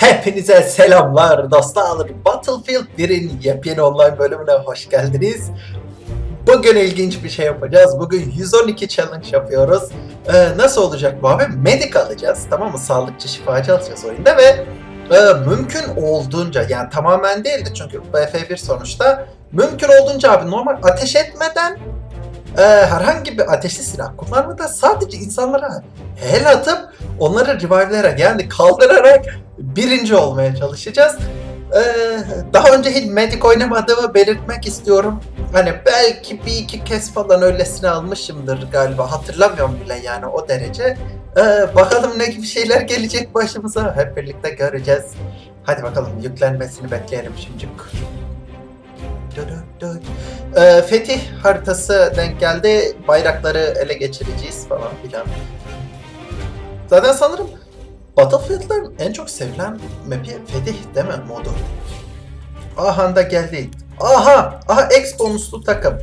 Hepinize selamlar dostlar. Battlefield 1'in yepyeni online bölümüne hoş geldiniz. Bugün ilginç bir şey yapacağız. Bugün 112 challenge yapıyoruz. Ee, nasıl olacak bu abi? Medic alacağız. Tamam mı? Sağlıkçı şifacı alacağız oyunda ve e, mümkün olduğunca yani tamamen değildi çünkü BF1 sonuçta mümkün olduğunca abi normal ateş etmeden e, herhangi bir ateşli silah kullanmadan sadece insanlara el atıp onları revive'lere yani kaldırarak birinci olmaya çalışacağız. Ee, daha önce hiç Medic oynamadığımı belirtmek istiyorum. Hani belki bir iki kez falan öylesine almışımdır galiba. Hatırlamıyorum bile yani o derece. Ee, bakalım ne gibi şeyler gelecek başımıza. Hep birlikte göreceğiz. Hadi bakalım yüklenmesini bekleyelim şimdi. Ee, Fetih haritası denk geldi. Bayrakları ele geçireceğiz falan filan. Zaten sanırım Battlefield'ların en çok sevilen map'i Fetih mi modu? Aha da geldi. Aha! Aha X bonuslu takım.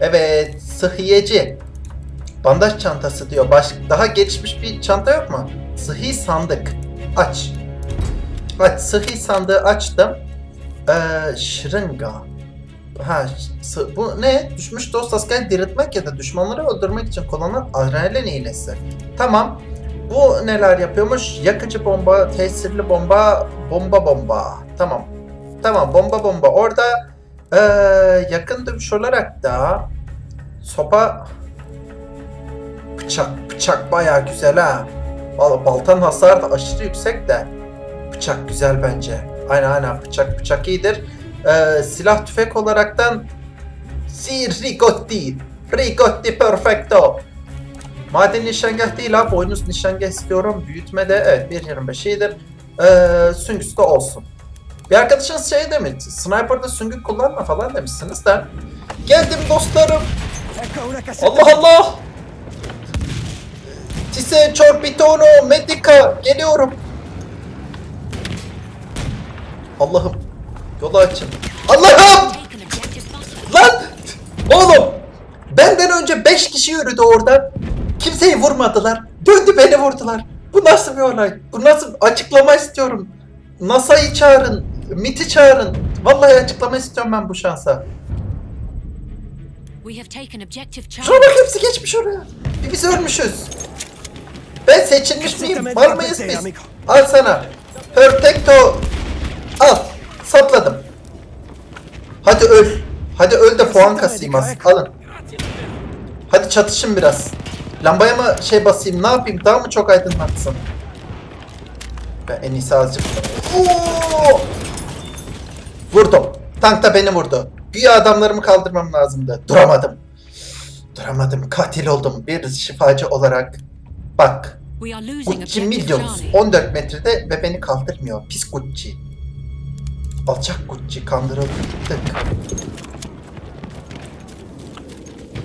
Evet, sıhhiyeci. Bandaj çantası diyor. Baş, daha gelişmiş bir çanta yok mu? Sıhhi sandık. Aç. Aç. Sıhhi sandığı açtım. Ee, şırınga. Ha, bu ne? Düşmüş dost asker diriltmek ya da düşmanları öldürmek için kullanılan adrenalin iğnesi. Tamam. Bu neler yapıyormuş? Yakıcı bomba, tesirli bomba, bomba bomba. Tamam. Tamam bomba bomba. Orada eee, yakın dövüş olarak da sopa bıçak bıçak baya güzel ha. Valla baltanın hasarı da aşırı yüksek de bıçak güzel bence. Aynen aynen bıçak bıçak iyidir. Eee, silah tüfek olaraktan Si Rigotti. Rigotti perfecto. Maden nişangah değil ha. Boynuz nişangah istiyorum. Büyütme de evet 1.25 iyidir. Ee, süngüsü de olsun. Bir arkadaşınız şey demiş. Sniper'da süngü kullanma falan demişsiniz de. Geldim dostlarım. Allah Allah. Tise Çorbitono Medica geliyorum. Allah'ım. Yolu açın. Allah'ım. Lan! Oğlum! Benden önce 5 kişi yürüdü oradan. Kimseyi vurmadılar. Döndü beni vurdular. Bu nasıl bir olay? Bu nasıl? Açıklama istiyorum. NASA'yı çağırın. MIT'i çağırın. Vallahi açıklama istiyorum ben bu şansa. Şuna bak hepsi geçmiş oraya. Bir biz ölmüşüz. Ben seçilmiş miyim? Var mıyız biz? Al sana. Protecto. Al. Sapladım. Hadi öl. Hadi öl de puan kasayım az. Alın. Hadi çatışın biraz. Lambaya mı şey basayım ne yapayım daha mı çok aydınlatsın? Ben en iyisi azıcık. Oo! Vurdum. Tank da beni vurdu. Güya adamlarımı kaldırmam lazımdı. Duramadım. Duramadım. Katil oldum. Bir şifacı olarak. Bak. Gucci Millions. Charlie. 14 14 metrede ve beni kaldırmıyor. Pis Gucci. Alçak Gucci. Kandırıldık.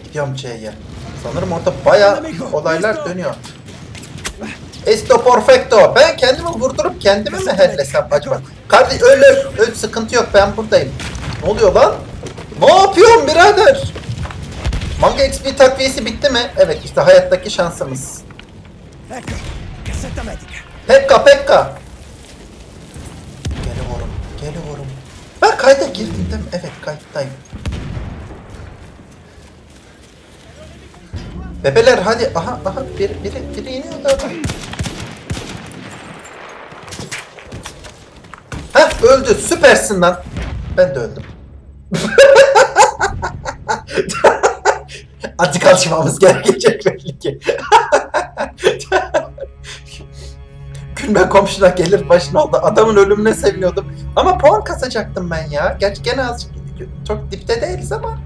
Gidiyorum C'ye. Sanırım orada baya olaylar dönüyor. Esto perfecto. Ben kendimi vurdurup kendimi mi hellesem acaba? Kardeş öl öl. Sıkıntı yok ben buradayım. Ne oluyor lan? Ne yapıyorsun birader? Manga XP takviyesi bitti mi? Evet işte hayattaki şansımız. Pekka Pekka. Kayda girdim değil mi? Evet kayıttayım. Bebeler hadi. Aha aha biri biri biri iniyor da adam. Heh öldü. Süpersin lan. Ben de öldüm. Azıcık alışmamız gerekecek belli ki. Gülme komşuna gelir başına oldu. Adamın ölümüne seviniyordum. Ama puan kasacaktım ben ya. Gerçi gene azıcık çok dipte değiliz ama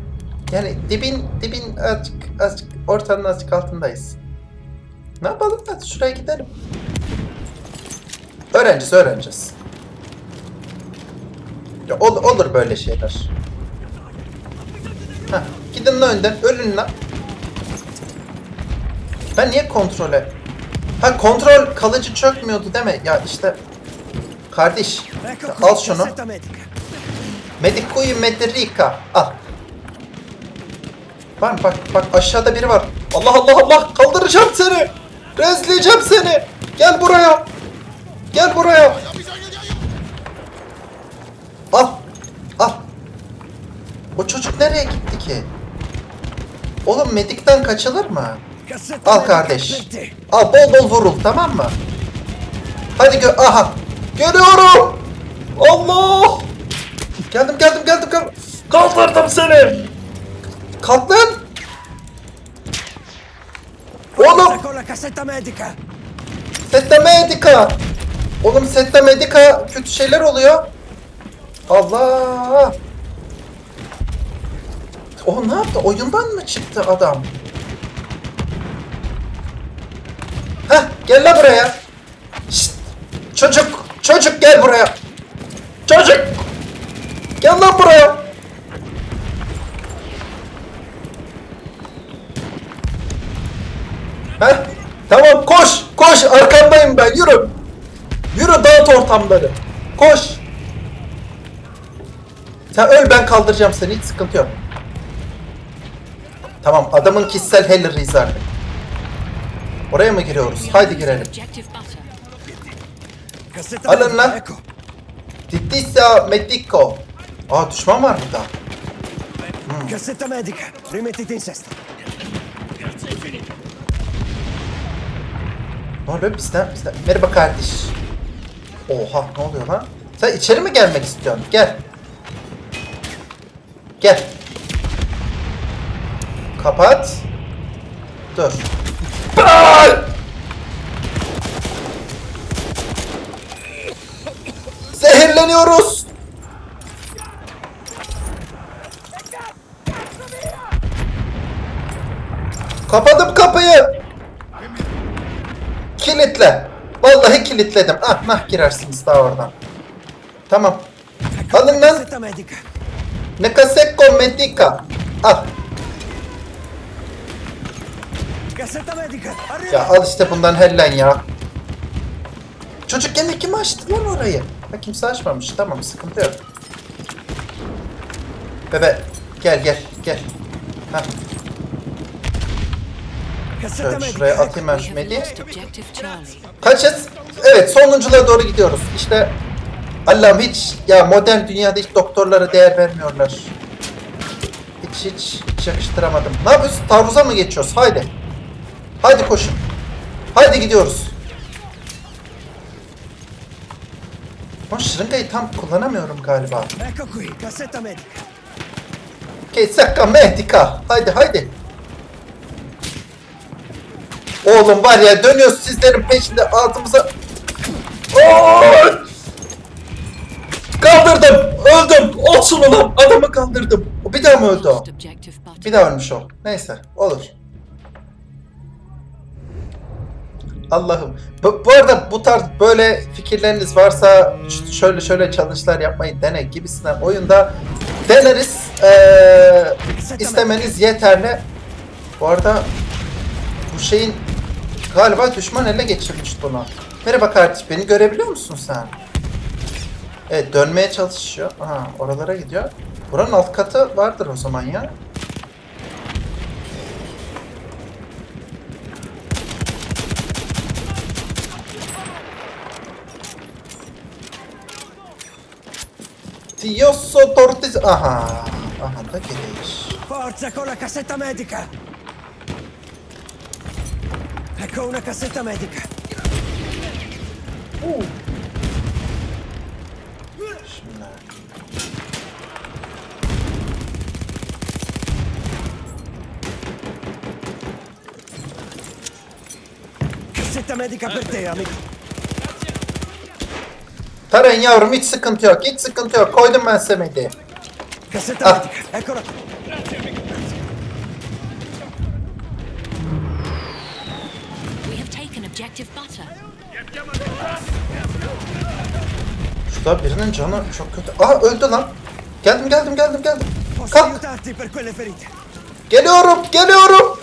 yani dibin dibin azıcık azıcık ortanın azıcık altındayız. Ne yapalım hadi şuraya gidelim. Öğreneceğiz öğreneceğiz. Ya ol- olur böyle şeyler. Heh, gidin önden ölün lan. Ben niye kontrole Ha kontrol kalıcı çökmüyordu deme. Ya işte kardeş al şunu. Medicuy Medrica al. Var? Bak bak aşağıda biri var. Allah Allah Allah kaldıracağım seni. Rezleyeceğim seni. Gel buraya. Gel buraya. Al. Al. O çocuk nereye gitti ki? Oğlum medikten kaçılır mı? Al kardeş. Al bol bol vurul tamam mı? Hadi gö aha. Görüyorum. Allah. Geldim geldim geldim geldim. Kaldırdım seni. Kalk lan. Oğlum sette medica. Oğlum sette medica kötü şeyler oluyor. Allah. O ne yaptı? Oyundan mı çıktı adam? Heh gel la buraya. Şşt, çocuk çocuk gel buraya. Çocuk. Gel lan buraya. Heh tamam koş koş arkandayım ben yürü. Yürü dağıt ortamları. Koş. Sen öl ben kaldıracağım seni hiç sıkıntı yok. Tamam adamın kişisel Heller Rizar'dı. Oraya mı giriyoruz? Haydi girelim. Alın lan. Titissa Medico. Aa düşman var burada. Cassetta medica. Rimettiti in sesto. Ne oluyor bizden? bizden. Merhaba kardeş. Oha ne oluyor lan? Sen içeri mi gelmek istiyorsun? Gel. Gel. Kapat. Dur. Ay! Zehirleniyoruz. Kapadım kapıyı. Kilitle. Vallahi kilitledim. Ah nah girersiniz daha oradan. Tamam. Alın la lan. medica. Nekaseko medica. Al. Ya al işte bundan hellen ya. Çocuk gene kim açtı lan orayı? Ha kimse açmamış. Tamam sıkıntı yok. Bebe gel gel gel. Ha şöyle şuraya atayım ben şu medyayı. Kaçız? Evet sonunculuğa doğru gidiyoruz. İşte Allah'ım hiç ya modern dünyada hiç doktorlara değer vermiyorlar. Hiç hiç, hiç yakıştıramadım. Ne yapıyoruz? Taarruza mı geçiyoruz? Haydi. Haydi koşun. Haydi gidiyoruz. Ama şırıngayı tam kullanamıyorum galiba. Kesaka medika. Haydi haydi. Oğlum var ya dönüyoruz sizlerin peşinde altımıza. Oy! Kaldırdım. Öldüm. Olsun ulan. Adamı kaldırdım. O bir daha mı öldü o? Bir daha ölmüş o. Neyse. Olur. Allah'ım. Bu, bu arada bu tarz böyle fikirleriniz varsa şöyle şöyle challenge'lar yapmayı dene gibisinden oyunda deneriz. Ee, istemeniz yeterli. Bu arada bu şeyin galiba düşman ele geçirmiş bunu. Merhaba kardeş beni görebiliyor musun sen? Evet dönmeye çalışıyor. Aha oralara gidiyor. Buranın alt katı vardır o zaman ya. Tiosso Tortis... Aha. Aha da geliş. Forza con la cassetta medica. Ecco una cassetta medica. Şimdi. Cassetta medica per te, amico. Tarayın yavrum hiç sıkıntı yok. Hiç sıkıntı yok. Koydum ben size medyayı. Butter. Şurada birinin canı çok kötü. Aa öldü lan. Geldim geldim geldim geldim. Kalk. Geliyorum geliyorum.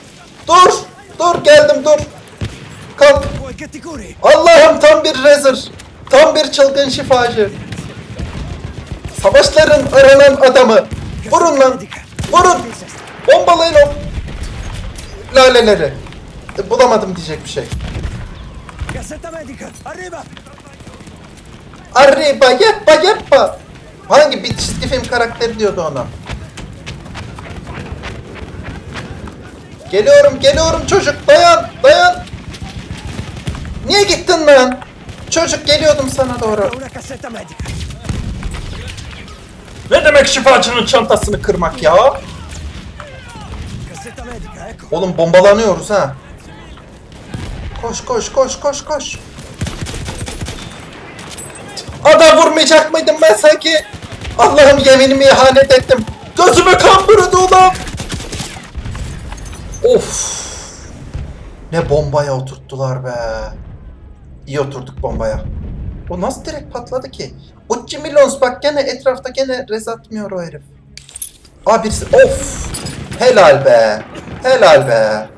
Dur. Dur geldim dur. Kalk. Allah'ım tam bir rezır. Tam bir çılgın şifacı. Savaşların aranan adamı. Vurun lan. Vurun. Bombalayın o laleleri. E, Bulamadım diyecek bir şey. Arriba yeppa yeppa. Hangi bir çizgi film karakteri diyordu ona? Geliyorum geliyorum çocuk dayan dayan. Niye gittin lan? Çocuk geliyordum sana doğru. Ne demek şifacının çantasını kırmak ya? Oğlum bombalanıyoruz ha. Koş koş koş koş koş. Adam vurmayacak mıydım ben sanki? Allah'ım yeminimi ihanet ettim. Gözüme kan bürüdü ulan. Of. Ne bombaya oturttular be. İyi oturduk bombaya. O nasıl direkt patladı ki? Ucci Milons bak gene etrafta gene rez atmıyor o herif. Aa birisi of. Helal be. Helal be.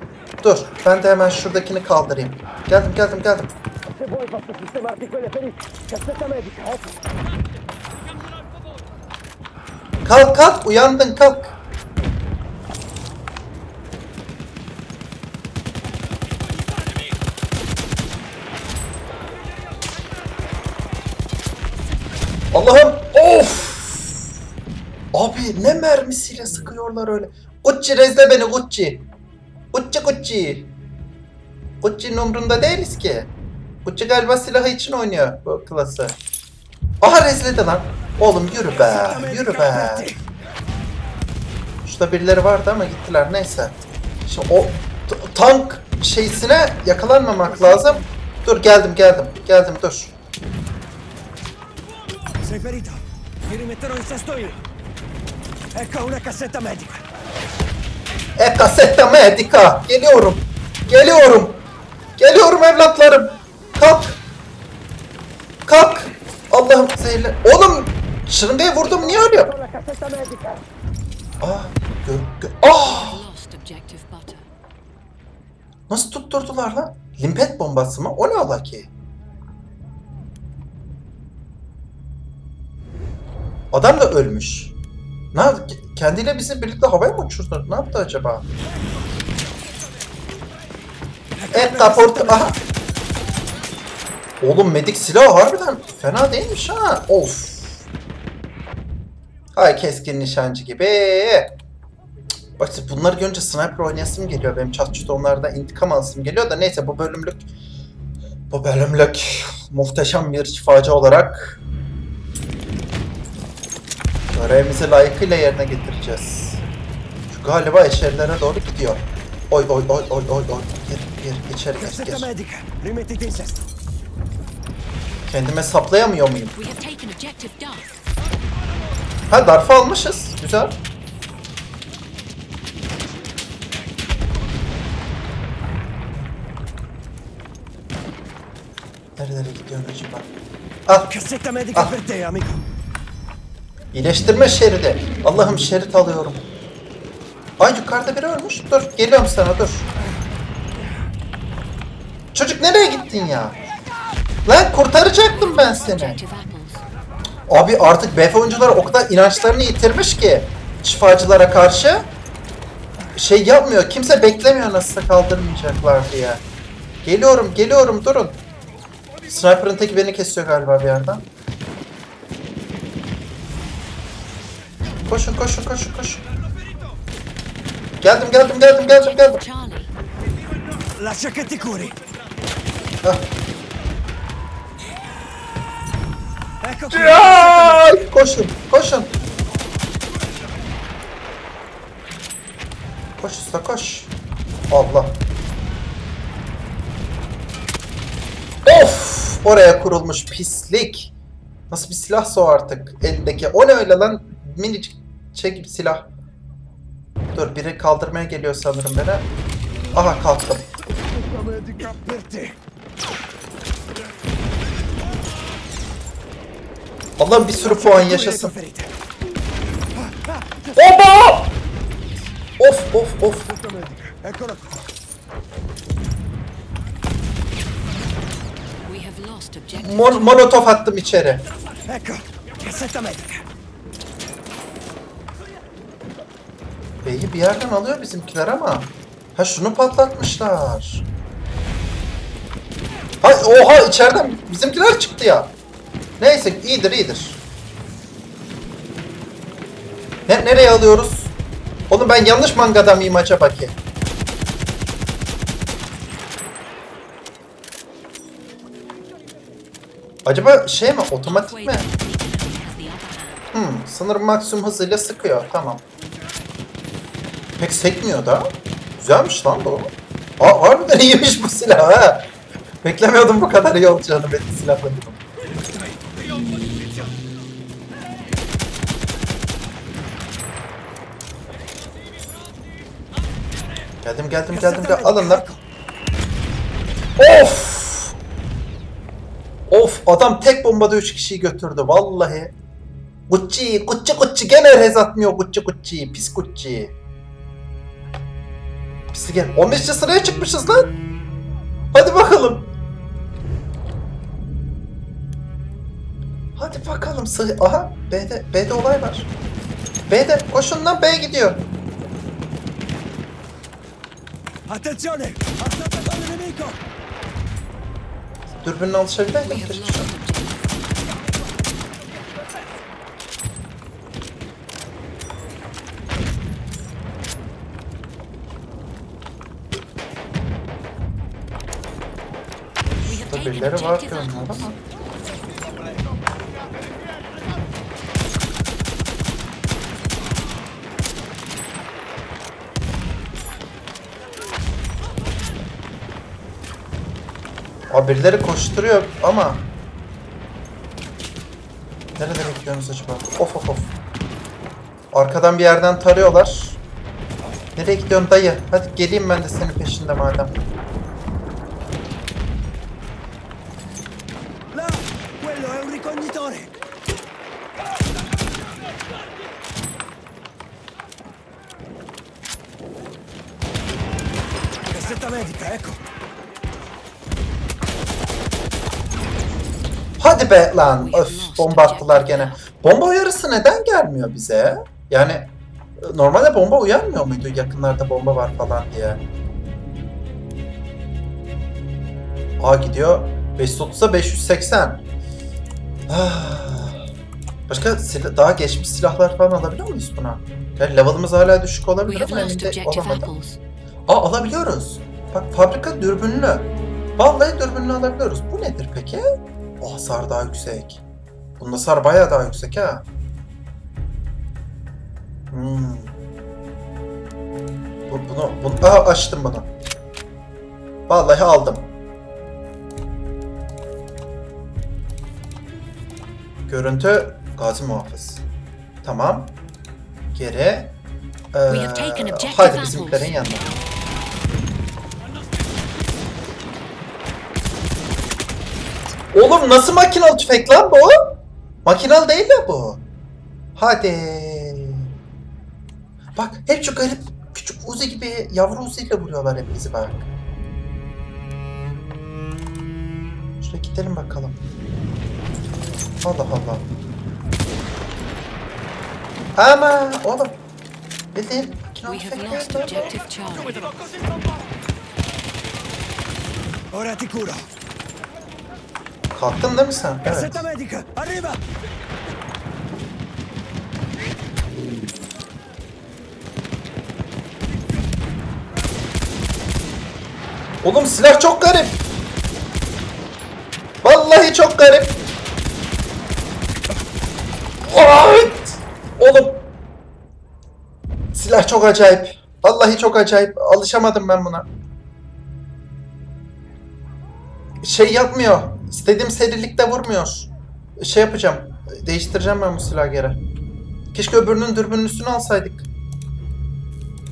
Dur ben de hemen şuradakini kaldırayım. Geldim geldim geldim. Kalk kalk uyandın kalk. Allah'ım of. Abi ne mermisiyle sıkıyorlar öyle. Gucci rezle beni Gucci. Gucci Gucci. Gucci'nin umrunda değiliz ki. Gucci galiba silahı için oynuyor bu klası. Aha rezledi lan. Oğlum yürü be. Yürü be. Şurada birileri vardı ama gittiler neyse. Şimdi o tank şeysine yakalanmamak lazım. Dur geldim geldim. Geldim dur. Sei ferito? Rimetterò in sesto io. Ecco una cassetta medica. E kasette medica. Geliyorum. Geliyorum. Geliyorum evlatlarım. Kalk. Kalk. Allah'ım zehirle. Oğlum şırıngayı vurdum niye ölüyor? Aa, gö, gö, ah! Nasıl tutturdular lan? Limpet bombası mı? O ne ola ki? Adam da ölmüş. Ne yaptı? Kendiyle bizi birlikte havaya mı uçurdu? Ne yaptı acaba? Et kaport... Aha! Oğlum medik silahı harbiden fena değilmiş ha. Of. Hay keskin nişancı gibi. Bak bunları görünce sniper oynayasım geliyor. Benim çatçıda onlardan intikam alasım geliyor da neyse bu bölümlük bu bölümlük muhteşem bir şifacı olarak görevimizi layıkıyla yerine getireceğiz. Şu galiba içerilere doğru gidiyor. Oy oy oy oy oy oy. Gir gir içeri gir gir. Kendime saplayamıyor muyum? Ha darfa almışız. Güzel. Nerelere gidiyorsun acaba? Ah Ah. İyileştirme şeridi. Allah'ım şerit alıyorum. Ay yukarıda biri ölmüş. Dur geliyorum sana dur. Çocuk nereye gittin ya? Lan kurtaracaktım ben seni. Abi artık BF oyuncuları o kadar inançlarını yitirmiş ki şifacılara karşı şey yapmıyor. Kimse beklemiyor nasılsa kaldırmayacaklar diye. Geliyorum, geliyorum, durun. Sniper'ın teki beni kesiyor galiba bir yerden. Koşun, koşun, koşun, koşun. Geldim, geldim, geldim, geldim, geldim. Lascia che ti curi. Ecco qui. Koşun, koşun. Koş usta koş. Allah. Of! Oraya kurulmuş pislik. Nasıl bir silahsa o artık elindeki. O ne öyle lan? Minicik şey gibi silah. Dur biri kaldırmaya geliyor sanırım beni. Aha kalktım. Allah'ım bir sürü puan yaşasın. Oba! Of of of. Mon molotof attım içeri. Beyi bir yerden alıyor bizimkiler ama. Ha şunu patlatmışlar. Ha oha içeriden bizimkiler çıktı ya. Neyse iyidir iyidir. Ne, nereye alıyoruz? Oğlum ben yanlış mangada mıyım acaba ki? Acaba şey mi? Otomatik mi? Hmm, sınır maksimum hızıyla sıkıyor. Tamam. Pek sekmiyor da. Güzelmiş lan bu. Aa, harbiden iyiymiş bu silah ha. Beklemiyordum bu kadar iyi olacağını benim silahlarım. Geldim geldim geldim gel alın lan. Of! Of adam tek bombada 3 kişiyi götürdü vallahi. Gucci, Gucci, Gucci gene rez atmıyor Gucci, Gucci, pis Gucci. Pis gel. 15. sıraya çıkmışız lan. Hadi bakalım. Hadi bakalım. Sı Aha B'de, B'de olay var. B'de koşun lan B gidiyor. Attenzione! Dürbünle alışabilir miyim? Birileri var görünüyor ama. Aa birileri koşturuyor ama Nerede bekliyorsunuz acaba? Of of of. Arkadan bir yerden tarıyorlar. Nereye gidiyorsun dayı? Hadi geleyim ben de senin peşinde madem. Là! Quello è un ricognitore! Cassetta medica, ecco! Hadi be lan. Öf bomba attılar gene. Bomba uyarısı neden gelmiyor bize? Yani e, normalde bomba uyanmıyor muydu yakınlarda bomba var falan diye? A gidiyor. 530'a 580. Ah. Başka silah, daha geçmiş silahlar falan alabiliyor muyuz buna? Yani level'ımız hala düşük olabilir ama emin de olamadım. Aa alabiliyoruz. Bak fabrika dürbünlü. Vallahi dürbünlü alabiliyoruz. Bu nedir peki? O hasar daha yüksek. Bunun hasar bayağı daha yüksek ha. Hmm. Bu, bunu, bunu, aa açtım bunu. Vallahi aldım. Görüntü gazi muhafız. Tamam. Geri. Ee, hadi bizimkilerin yanına. Oğlum nasıl makinalı tüfek lan bu? Makinalı değil ya bu. Hadi. Bak hep şu garip küçük Uzi gibi yavru Uzi ile vuruyorlar hep bizi bak. Şuraya gidelim bakalım. Allah Allah. Ama oğlum. Bildiğin makinalı We have tüfek. Ora ti curo! Kalktın değil mi sen? Evet. Oğlum silah çok garip. Vallahi çok garip. What? Oğlum. Silah çok acayip. Vallahi çok acayip. Alışamadım ben buna. Şey yapmıyor. İstediğim serilikte vurmuyor. Şey yapacağım. Değiştireceğim ben bu silahı geri. Keşke öbürünün dürbünlüsünü alsaydık.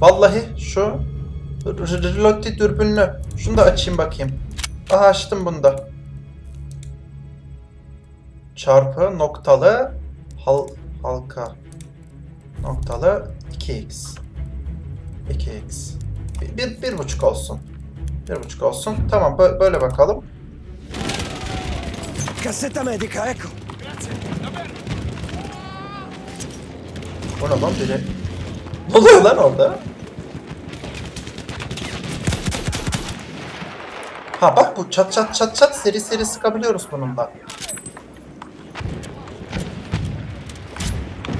Vallahi şu Reloaded dürbünlü. Şunu da açayım bakayım. Aha açtım bunu da. Çarpı noktalı hal, halka noktalı 2x 2x bir, bir, bir buçuk olsun. Bir buçuk olsun. Tamam bö- böyle bakalım. Cassetta medica, ecco! Bu ne lan biri? Ne oluyor lan orada? Ha bak bu çat çat çat çat seri seri sıkabiliyoruz bununla.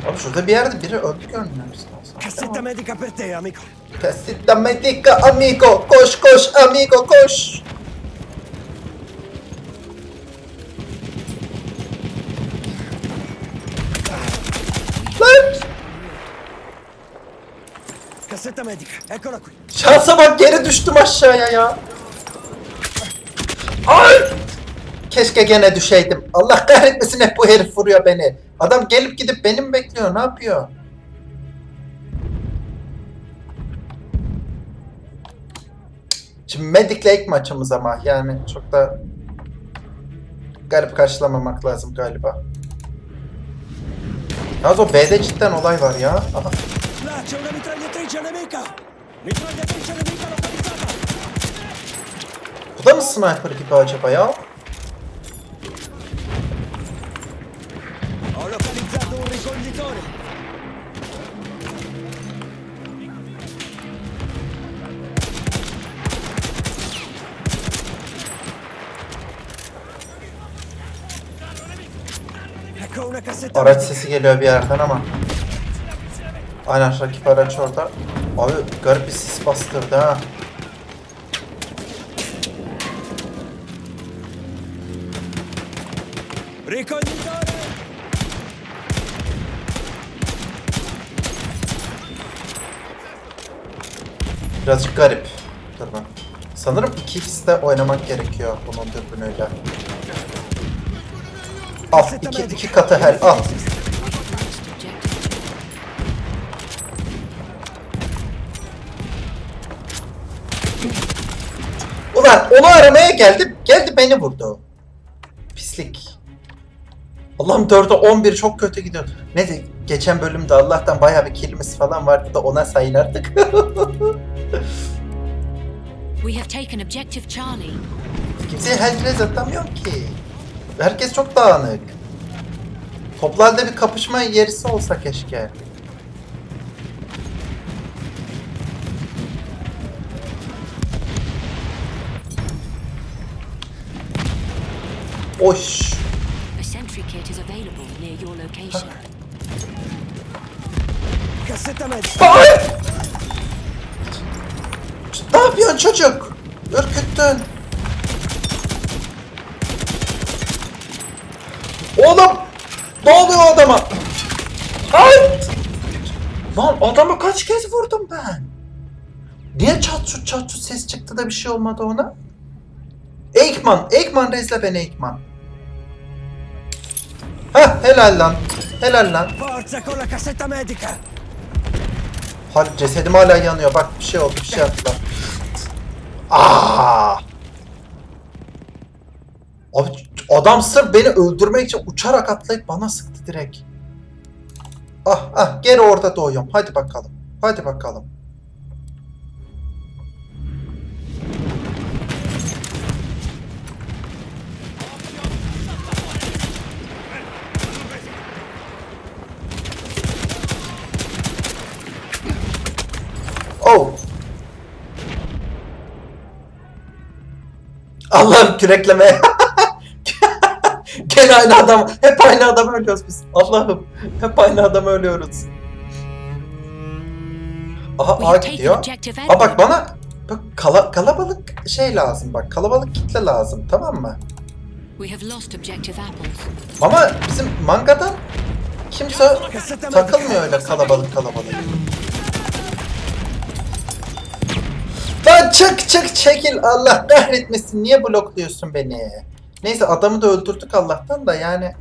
Abi şurada bir yerde biri öldü görünüyor. Cassetta medica per te, amico! Casita medica amigo. Koş koş amigo koş. Şansa bak geri düştüm aşağıya ya. Ay! Keşke gene düşeydim. Allah kahretmesin hep bu herif vuruyor beni. Adam gelip gidip beni mi bekliyor? Ne yapıyor? Şimdi Medic'le ilk maçımız ama yani çok da garip karşılamamak lazım galiba. Yalnız o B'de cidden olay var ya. Aha. Là c'è una mitragliatrice nemica. Mitragliatrice nemica localizzata. Bu da mı sniper gibi acaba ya? Ho localizzato un ricognitore. Ecco una cassetta Araç medica. sesi geliyor bir yerden ama. Aynen rakip araç orada. Abi garip bir sis bastırdı ha. Birazcık garip. Dur ben. Sanırım 2x'de oynamak gerekiyor bunun dürbünüyle. Al iki, iki katı hel al. Ulan onu aramaya geldim. Geldi beni vurdu. Pislik. Allah'ım 4'e 11 çok kötü gidiyor. Neyse geçen bölümde Allah'tan bayağı bir kilimiz falan vardı da ona sayın artık. We have taken objective Charlie. Kimseye helcez atamıyorum ki. Herkes çok dağınık. Toplu halde bir kapışma yerisi olsa keşke. Medica. Ay! Ne yapıyorsun çocuk? Ürküttün. Oğlum! Ne oluyor adama? Ay! Lan adamı kaç kez vurdum ben? Niye çat çut çat çut ses çıktı da bir şey olmadı ona? Eikman, Eikman rezle beni Eikman. Helal lan. Helal lan. Hadi cesedim hala yanıyor. Bak bir şey oldu, bir şey yaptılar. Aa! Abi adam sırf beni öldürmek için uçarak atlayıp bana sıktı direkt. Ah ah geri orada doğuyorum. Hadi bakalım. Hadi bakalım. Allah'ım kürekleme. Gene aynı adam. Hep aynı adam ölüyoruz biz. Allah'ım. Hep aynı adam ölüyoruz. Aha A gidiyor. Aa bak bana bak kala- kalabalık şey lazım bak. Kalabalık kitle lazım tamam mı? Ama bizim mangadan kimse takılmıyor öyle kalabalık kalabalık. Çık çık çekil Allah kahretmesin niye blokluyorsun beni? Neyse adamı da öldürdük Allah'tan da yani.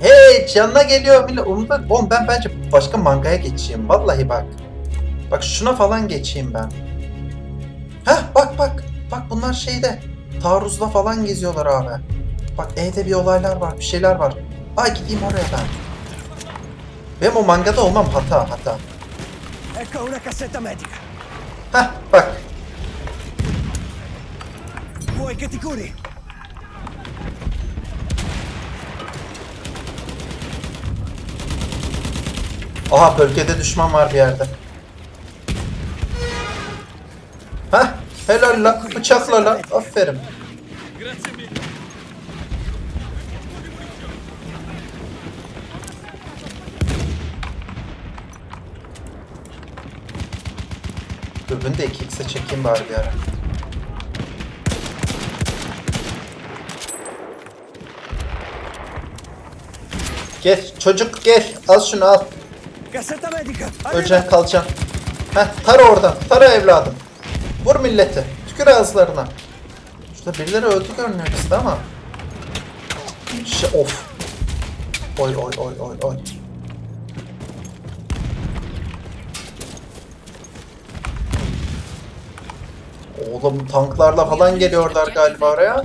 Hey canına geliyor bile umda oğlum ben bence başka mangaya geçeyim vallahi bak. Bak şuna falan geçeyim ben. Heh bak bak bak bunlar şeyde taarruzla falan geziyorlar abi. Bak E'de bir olaylar var bir şeyler var. Ay gideyim oraya ben. Benim o mangada olmam hata hata. Ecco una cassetta medica. Heh bak. Vuoi che ti curi? Aha bölgede düşman var bir yerde. Heh helal la bıçakla la aferin. Dürbünü de 2x'e çekeyim bari bir ara. Gel çocuk gel al şunu al. Öleceksin kalacaksın. Heh tara oradan. Tara evladım. Vur milleti. Tükür ağızlarına. Şurada birileri öldü görünüyor bizde ama. Şey, of. Oy oy oy oy oy. Oğlum tanklarla falan geliyorlar galiba oraya.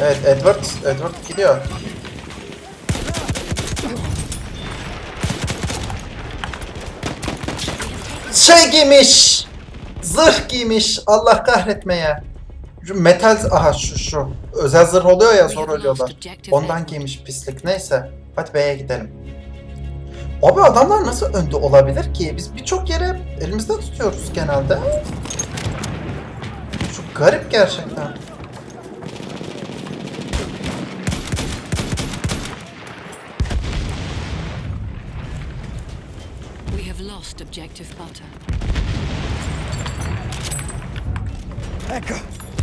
Evet Edward, Edward gidiyor. Şey giymiş. Zırh giymiş. Allah kahretmeye. Şu metal aha şu şu. Özel zırh oluyor ya zor ölüyorlar. Ondan giymiş pislik. Neyse. Hadi B'ye gidelim. Abi adamlar nasıl önde olabilir ki? Biz birçok yere elimizde tutuyoruz genelde. Garip gerçekten. We have lost objective butter. Ecco!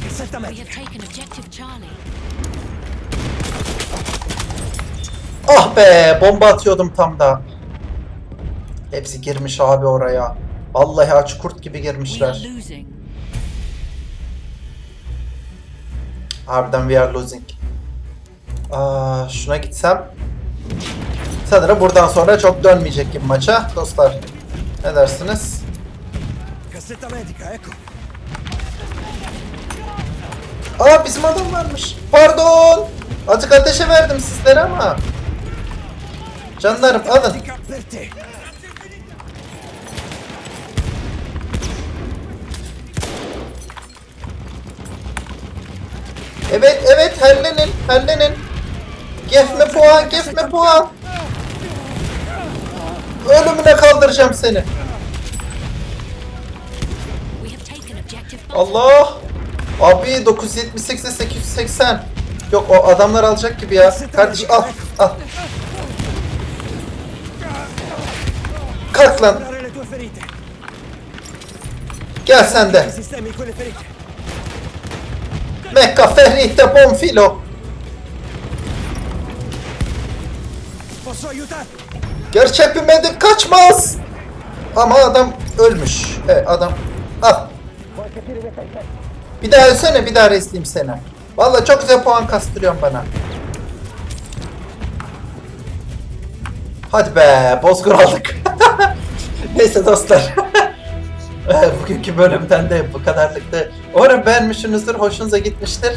Caseta We have taken objective Charlie. Ah be bomba atıyordum tam da. Hepsi girmiş abi oraya. Vallahi aç kurt gibi We are girmişler. Harbiden we are losing. Aa, şuna gitsem. Sanırım buradan sonra çok dönmeyecek gibi maça dostlar. Ne dersiniz? Aa bizim adam varmış. Pardon. Azıcık ateşe verdim sizlere ama. Canlarım alın. Medica per te! Evet evet hellenin hellenin. Gefme puan gefme puan. Ölümüne kaldıracağım seni. Allah. Abi 978'e 880. Yok o adamlar alacak gibi ya. Kardeş al al. Kalk lan. Gel sen de. Sistemi quelle ferite! Mecca ferrite bonfilo. Gerçek bir medik kaçmaz. Ama adam ölmüş. Evet adam. Al. Bir daha ölsene bir daha resleyeyim seni. Vallahi çok güzel puan kastırıyorsun bana. Hadi be bozgur aldık. Neyse dostlar. Bugünkü bölümden de bu kadarlıktı. Umarım beğenmişsinizdir, hoşunuza gitmiştir.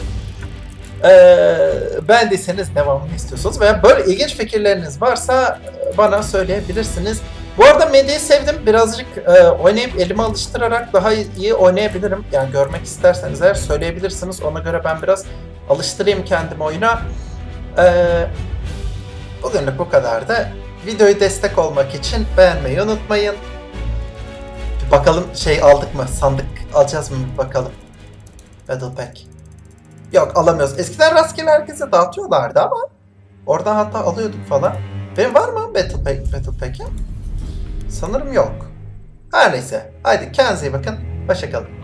Ee, beğendiyseniz devamını istiyorsunuz veya böyle ilginç fikirleriniz varsa e, bana söyleyebilirsiniz. Bu arada medyayı sevdim. Birazcık e, oynayıp elime alıştırarak daha iyi oynayabilirim. Yani görmek isterseniz eğer söyleyebilirsiniz. Ona göre ben biraz alıştırayım kendimi oyuna. Ee, bugünlük bu kadar da. Videoyu destek olmak için beğenmeyi unutmayın. Bakalım şey aldık mı? Sandık alacağız mı bakalım. Battle Pack. Yok alamıyoruz. Eskiden rastgele herkese dağıtıyorlardı ama oradan hatta alıyorduk falan. Benim var mı Battle Pack, Battle Pack'im? Sanırım yok. Her neyse. Haydi kendinize iyi bakın. Hoşçakalın.